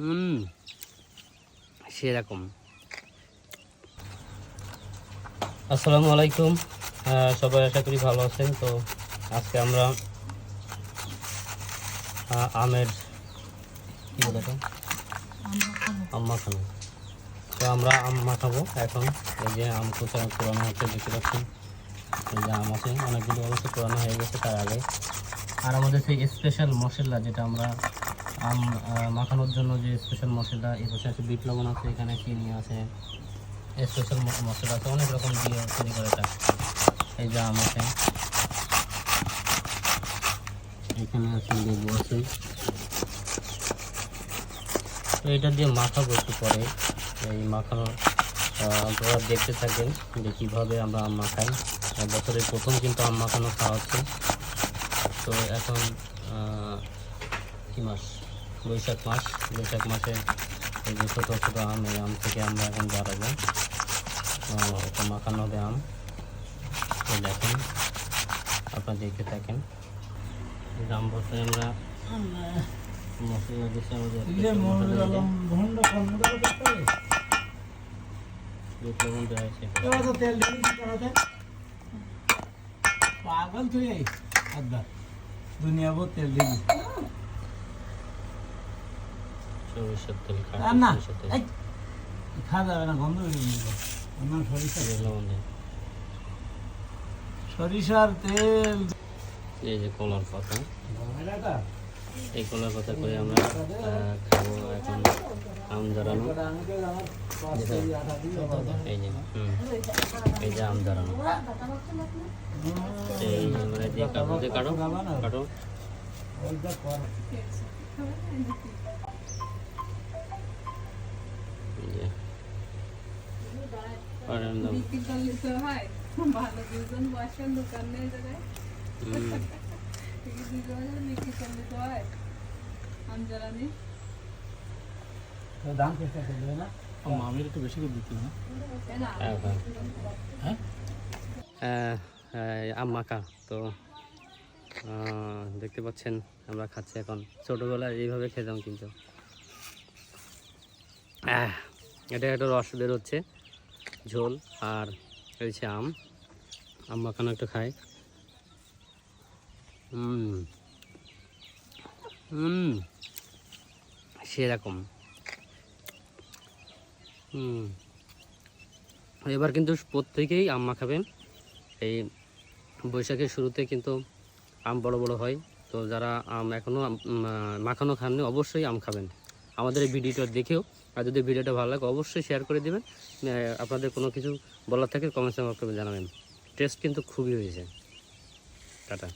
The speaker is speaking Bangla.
হুম, সেরকম। আসসালামু আলাইকুম। সবাই আশা করি ভালো আছেন। তো আজকে আমরা আমের, কি বলে আম তো আমরা আম মাখাবো এখন। এই যে আম কোথাও পুরানো হচ্ছে, দেখতে পাচ্ছেন। এই যে আম আছে, অনেকগুলো অবশ্য পুরানো হয়ে গেছে তার আগে। আর আমাদের সেই স্পেশাল মশলা যেটা আমরা আম মাখানোর জন্য যে স্পেশাল মশলা, এই পাশে আছে বিট লবণ আছে, এখানে চিনি আছে। স্পেশাল মশলা আছে, অনেক রকম দিয়ে তৈরি করে এটা এই যে আম আছে। এখানে আছে লেবু আছে। তো এটা দিয়ে মাখাবো একটু পরে। এই মাখানো আপনারা দেখতে থাকেন যে কীভাবে আমরা আম মাখাই। বছরের প্রথম কিন্তু আম মাখানো খাওয়া হচ্ছে। তো এখন কি মাস? বৈশাখ মাস, বৈশাখ মাসে এই যে ছোটো ছোটো আম, এই আম থেকে আমরা এখন বাড়াবো এটা মাখানো হবে আম দেখেন, আপনারা দেখতে থাকেন। আম বছরে আমরা পাগল তুই দুনিয়া বহুত তেল দিবি সরিষার তেল না খাওয়া যাবে না গন্ধ আমার সরিষার তেল। এই যে কলার পাতা। এই কলার পাতা করে আমরা খাব এখন আম জড়ানো এই যে এই যে আম জড়ানো এই মানে দিয়ে কাটো কাটো কাটো এই যে আর আম দাও। বিক্রি করলে তো হয় ভালো দুজন বসেন দোকান নেই হয় মামির একটু বেশি করে দিতে না? হ্যাঁ, হ্যাঁ। আহ, আহ, আম মাখা তো দেখতে পাচ্ছেন আমরা খাচ্ছি এখন। ছোটোবেলায় এইভাবে খেতাম কিন্তু। এটা একটা রস বেরোচ্ছে ঝোল আর রয়েছে আম। আম মাখানো একটু খাই। হুম সেরকম। হুম এবার কিন্তু প্রত্যেকেই আম মাখাবেন। এই বৈশাখের শুরুতে কিন্তু আম বড় বড় হয়। তো যারা আম এখনও মাখানো খাননি, অবশ্যই আম খাবেন। আমাদের এই ভিডিওটা দেখেও। আর যদি ভিডিওটা ভালো লাগে, অবশ্যই শেয়ার করে দেবেন। আপনাদের কোনো কিছু বলার থাকে কমেন্টস জানাবেন। টেস্ট কিন্তু খুবই হয়েছে। টাটা।